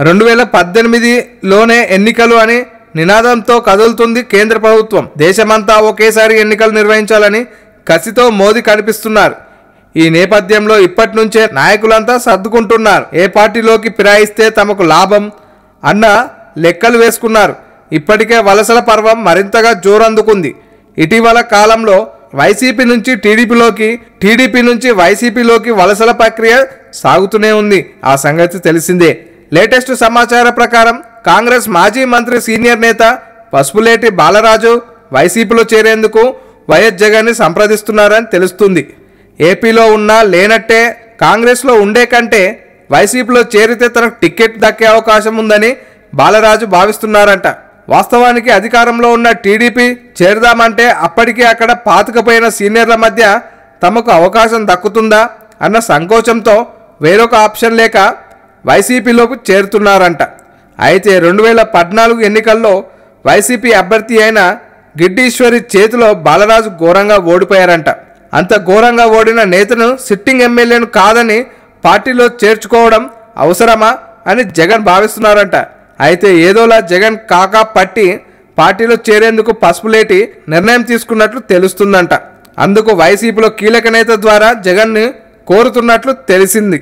రెండు వేల పద్దెనిమిదిలోనే ఎన్నికలు అని నినాదంతో కదులుతుంది కేంద్ర ప్రభుత్వం. దేశమంతా ఒకేసారి ఎన్నికలు నిర్వహించాలని కసితో మోదీ కనిపిస్తున్నారు. ఈ నేపథ్యంలో ఇప్పటి నుంచే నాయకులంతా సర్దుకుంటున్నారు. ఏ పార్టీలోకి ఫిరాయిస్తే తమకు లాభం అన్న లెక్కలు వేసుకున్నారు. ఇప్పటికే వలసల పర్వం మరింతగా జోరందుకుంది. ఇటీవల కాలంలో వైసీపీ నుంచి టీడీపీలోకి టీడీపీ నుంచి వైసీపీలోకి వలసల ప్రక్రియ సాగుతూనే ఉంది. ఆ సంగతి తెలిసిందే. లేటెస్ట్ సమాచారం ప్రకారం కాంగ్రెస్ మాజీ మంత్రి సీనియర్ నేత పసుపులేటి బాలరాజు వైసీపీలో చేరేందుకు వైఎస్ జగన్ని సంప్రదిస్తున్నారని తెలుస్తుంది. ఏపీలో ఉన్నా లేనట్టే కాంగ్రెస్లో ఉండే కంటే వైసీపీలో చేరితే తనకు టికెట్ దక్కే అవకాశం ఉందని బాలరాజు భావిస్తున్నారంట. వాస్తవానికి అధికారంలో ఉన్న టీడీపీ చేరదామంటే అప్పటికే అక్కడ పాతుకపోయిన సీనియర్ల మధ్య తమకు అవకాశం దక్కుతుందా అన్న సంకోచంతో వేరొక ఆప్షన్ లేక వైసీపీలోకి చేరుతున్నారంట. అయితే రెండు వేల పద్నాలుగు ఎన్నికల్లో వైసీపీ అభ్యర్థి అయిన గిడ్డీశ్వరి చేతిలో బాలరాజు ఘోరంగా ఓడిపోయారంట. అంత ఘోరంగా ఓడిన నేతను సిట్టింగ్ ఎమ్మెల్యేను కాదని పార్టీలో చేర్చుకోవడం అవసరమా అని జగన్ భావిస్తున్నారంట. అయితే ఏదోలా జగన్ కాకా పట్టి పార్టీలో చేరేందుకు పసుపులేటి నిర్ణయం తీసుకున్నట్లు తెలుస్తుందంట. అందుకు వైసీపీలో కీలక నేత ద్వారా జగన్ని కోరుతున్నట్లు తెలిసింది.